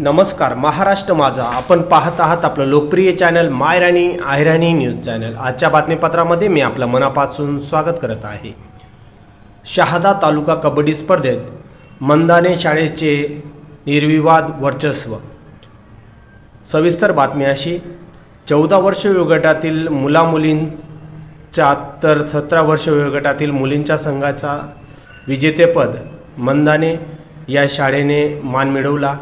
नमस्कार महाराष्ट्र माझा. आपण पाहत आहात आपलं लोकप्रिय चॅनल मायराणी आयराणी न्यूज चॅनल. आजच्या बातमीपत्रामध्ये मी आपलं मनापासून स्वागत करत आहे. शहादा तालुका कबड्डी स्पर्धेत मंदाने शाळेचे निर्विवाद वर्चस्व. सविस्तर बातमी अशी चौदा वर्ष वयोगटातील मुलामुलींच्या तर सतरा वर्ष वयोगटातील मुलींच्या संघाचा विजेतेपद मंदाने या शाळेने मान मिळवला.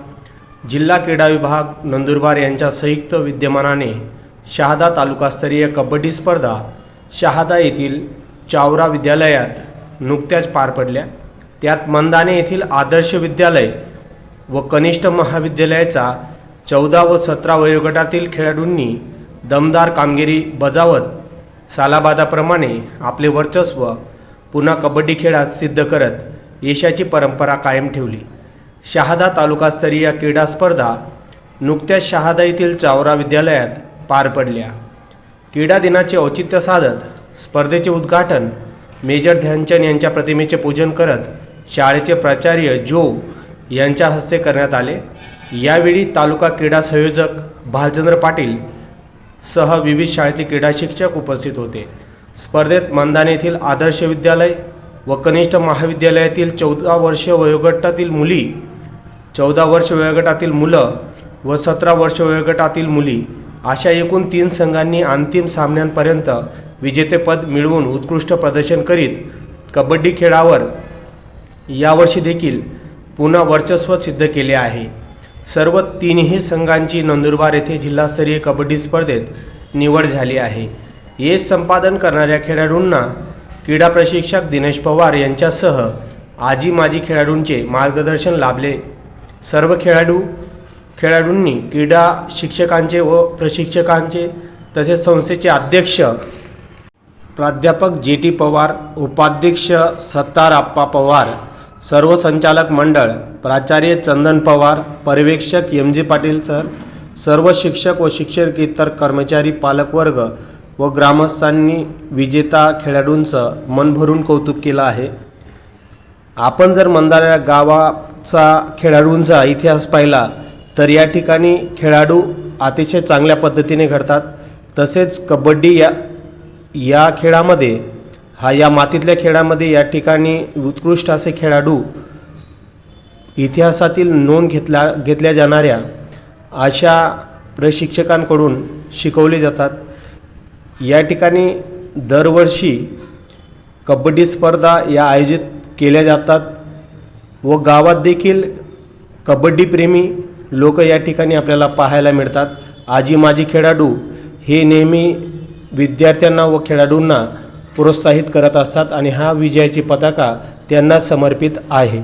जिल्हा क्रीडा विभाग नंदुरबार यांच्या संयुक्त विद्यमानाने शहादा तालुकास्तरीय कबड्डी स्पर्धा शहादा येथील चावरा विद्यालयात नुकत्याच पार पडल्या. त्यात मंदाने येथील आदर्श विद्यालय व कनिष्ठ महाविद्यालयाचा चौदा व सतरा वयोगटातील खेळाडूंनी दमदार कामगिरी बजावत सालाबादाप्रमाणे आपले वर्चस्व पुन्हा कबड्डी खेळात सिद्ध करत यशाची परंपरा कायम ठेवली. शहादा तालुकास्तरीय क्रीडा स्पर्धा नुकत्याच शहादा येथील चावरा विद्यालयात पार पडल्या. क्रीडा दिनाचे औचित्य साधत स्पर्धेचे उद्घाटन मेजर ध्यानचंद यांच्या प्रतिमेचे पूजन करत शाळेचे प्राचार्य जो यांच्या हस्ते करण्यात आले. यावेळी तालुका क्रीडा संयोजक भालचंद्र पाटील सह विविध शाळेचे क्रीडा शिक्षक उपस्थित होते. स्पर्धेत मंदाने येथील आदर्श विद्यालय व कनिष्ठ महाविद्यालयातील चौदा वर्ष वयोगटातील मुली चौदा वर्ष वयोगटातील मुलं व सतरा वर्ष वयोगटातील मुली अशा एकूण तीन संघांनी अंतिम सामन्यांपर्यंत विजेतेपद मिळवून उत्कृष्ट प्रदर्शन करीत कबड्डी खेळावर यावर्षी देखील पुन्हा वर्चस्व सिद्ध केले आहे. सर्व तीनही संघांची नंदुरबार येथे जिल्हास्तरीय कबड्डी स्पर्धेत निवड झाली आहे. यश संपादन करणाऱ्या खेळाडूंना क्रीडा प्रशिक्षक दिनेश पवार यांच्यासह आजी माजी खेळाडूंचे मार्गदर्शन लाभले सर्व खेळाडू खेळाडूंनी क्रीडा शिक्षकांचे व प्रशिक्षकांचे तसेच संस्थेचे अध्यक्ष प्राध्यापक जे टी पवार उपाध्यक्ष सत्तार आप्पा पवार सर्व संचालक मंडळ प्राचार्य चंदन पवार पर्यवेक्षक एम जी पाटील सर सर्व शिक्षक व शिक्षकेतर कर्मचारी पालकवर्ग व ग्रामस्थांनी विजेता खेळाडूंचं मन भरून कौतुक केलं आहे. आपण जर मंदारा चा खेळाडूंचा इतिहास पाहिला तर या ठिकाणी खेळाडू अतिशय चांगल्या पद्धतीने घडतात. तसेच कबड्डी या या खेळामध्ये हा या मातीतल्या खेळामध्ये या ठिकाणी उत्कृष्ट असे खेळाडू इतिहासातील नोंद घेतल्या घेतल्या जाणाऱ्या अशा प्रशिक्षकांकडून शिकवले जातात. या ठिकाणी दरवर्षी कबड्डी स्पर्धा या आयोजित केल्या जातात. व गावात देखील कबड्डीप्रेमी लोक या ठिकाणी आपल्याला पाहायला मिळतात. आजी माजी खेळाडू हे नेहमी विद्यार्थ्यांना व खेळाडूंना प्रोत्साहित करत असतात आणि हा विजयाची पताका त्यांना समर्पित आहे.